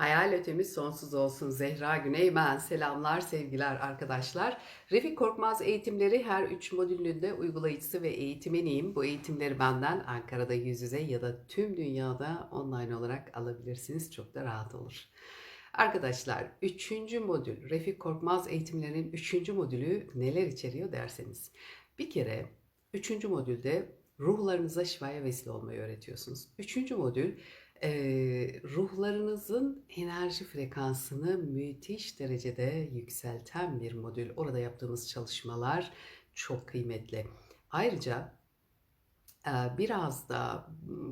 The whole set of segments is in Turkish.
Hayal ötemiz sonsuz olsun. Zehra Güney ben. Selamlar, sevgiler arkadaşlar. Refik Korkmaz eğitimleri her üç modülünde uygulayıcısı ve eğitmeniyim. Bu eğitimleri benden Ankara'da yüz yüze ya da tüm dünyada online olarak alabilirsiniz. Çok da rahat olur. Arkadaşlar üçüncü modül Refik Korkmaz eğitimlerinin üçüncü modülü neler içeriyor derseniz. Bir kere üçüncü modülde ruhlarınıza şifaya vesile olmayı öğretiyorsunuz. Üçüncü modül e, ruhlarınızın enerji frekansını müthiş derecede yükselten bir modül. Orada yaptığımız çalışmalar çok kıymetli. Ayrıca biraz da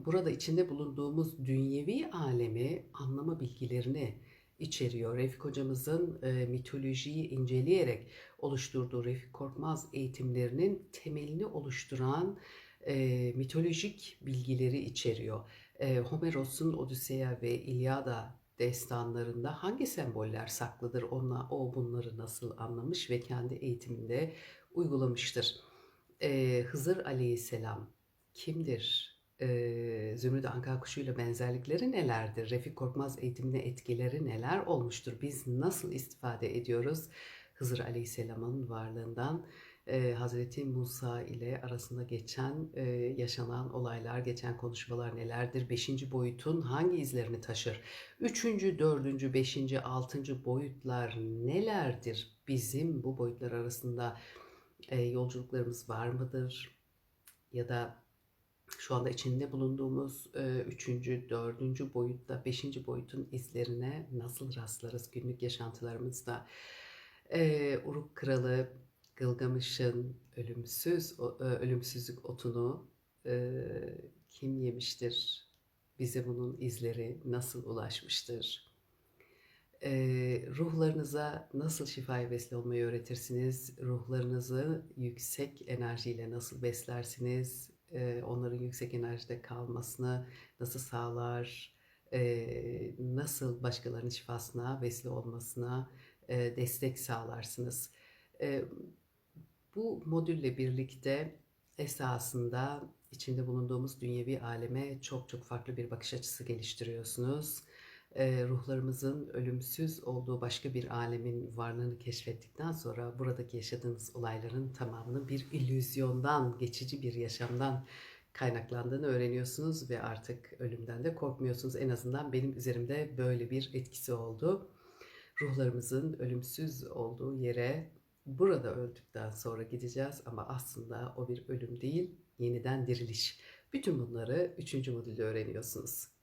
burada içinde bulunduğumuz dünyevi alemi anlama bilgilerini içeriyor. Refik hocamızın e, mitolojiyi inceleyerek oluşturduğu Refik Korkmaz eğitimlerinin temelini oluşturan e, mitolojik bilgileri içeriyor. E, Homeros'un Odüseya ve İlyada destanlarında hangi semboller saklıdır? Ona, o bunları nasıl anlamış ve kendi eğitiminde uygulamıştır. E, Hızır Aleyhisselam kimdir? E, Zümrüt Anka Kuşu ile benzerlikleri nelerdir? Refik Korkmaz eğitimine etkileri neler olmuştur? Biz nasıl istifade ediyoruz? Hızır Aleyhisselam'ın varlığından e, Hazreti Musa ile arasında geçen e, yaşanan olaylar, geçen konuşmalar nelerdir? Beşinci boyutun hangi izlerini taşır? Üçüncü, dördüncü, beşinci, altıncı boyutlar nelerdir? Bizim bu boyutlar arasında e, yolculuklarımız var mıdır? Ya da şu anda içinde bulunduğumuz e, üçüncü, dördüncü boyutta, beşinci boyutun izlerine nasıl rastlarız günlük yaşantılarımızda? E, Uruk Kralı, Gılgamış'ın ölümsüz ölümsüzlük otunu e, kim yemiştir? Bize bunun izleri nasıl ulaşmıştır? E, ruhlarınıza nasıl şifaya vesile olmayı öğretirsiniz? Ruhlarınızı yüksek enerjiyle nasıl beslersiniz? E, onların yüksek enerjide kalmasını nasıl sağlar? E, nasıl başkalarının şifasına vesile olmasına e, destek sağlarsınız? E, bu modülle birlikte esasında içinde bulunduğumuz dünyevi aleme çok çok farklı bir bakış açısı geliştiriyorsunuz. Ee, ruhlarımızın ölümsüz olduğu başka bir alemin varlığını keşfettikten sonra buradaki yaşadığınız olayların tamamının bir illüzyondan, geçici bir yaşamdan kaynaklandığını öğreniyorsunuz ve artık ölümden de korkmuyorsunuz. En azından benim üzerimde böyle bir etkisi oldu. Ruhlarımızın ölümsüz olduğu yere burada öldükten sonra gideceğiz ama aslında o bir ölüm değil, yeniden diriliş. Bütün bunları 3. modülde öğreniyorsunuz.